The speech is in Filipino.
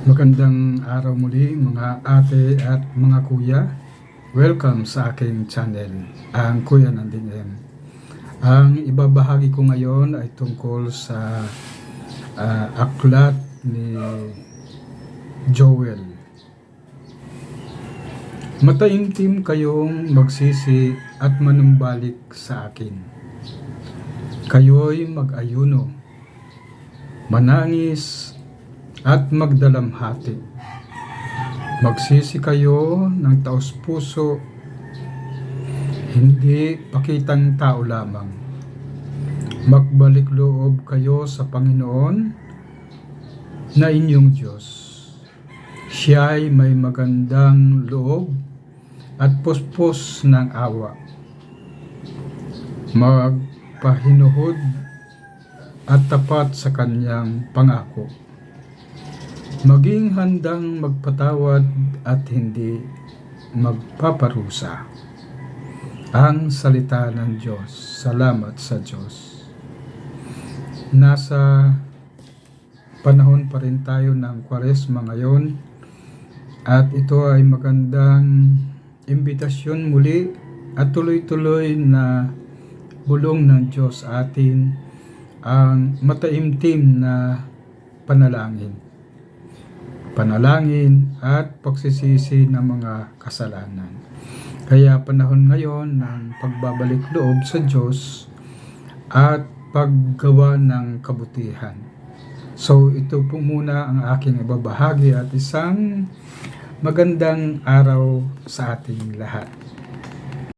Magandang araw muli mga ate at mga kuya. Welcome sa aking channel, ang Kuya Nanding M. Ang ibabahagi ko ngayon ay tungkol sa ah, aklat ni Joel. Mataimtim kayong magsisi at manumbalik sa akin. Kayo'y mag-ayuno, manangis at magdalamhati. Magsisi kayo ng taos puso, hindi pakitang tao lamang. Magbalik loob kayo sa Panginoon na inyong Diyos. Siya ay may magandang loob at puspos ng awa. Magpahinuhod at tapat sa kanyang pangako maging handang magpatawad at hindi magpaparusa. Ang salita ng Diyos. Salamat sa Diyos. Nasa panahon pa rin tayo ng kwaresma ngayon at ito ay magandang imbitasyon muli at tuloy-tuloy na bulong ng Diyos atin ang mataimtim na panalangin panalangin at pagsisisi ng mga kasalanan. Kaya panahon ngayon ng pagbabalik loob sa Diyos at paggawa ng kabutihan. So ito po muna ang aking ibabahagi at isang magandang araw sa ating lahat.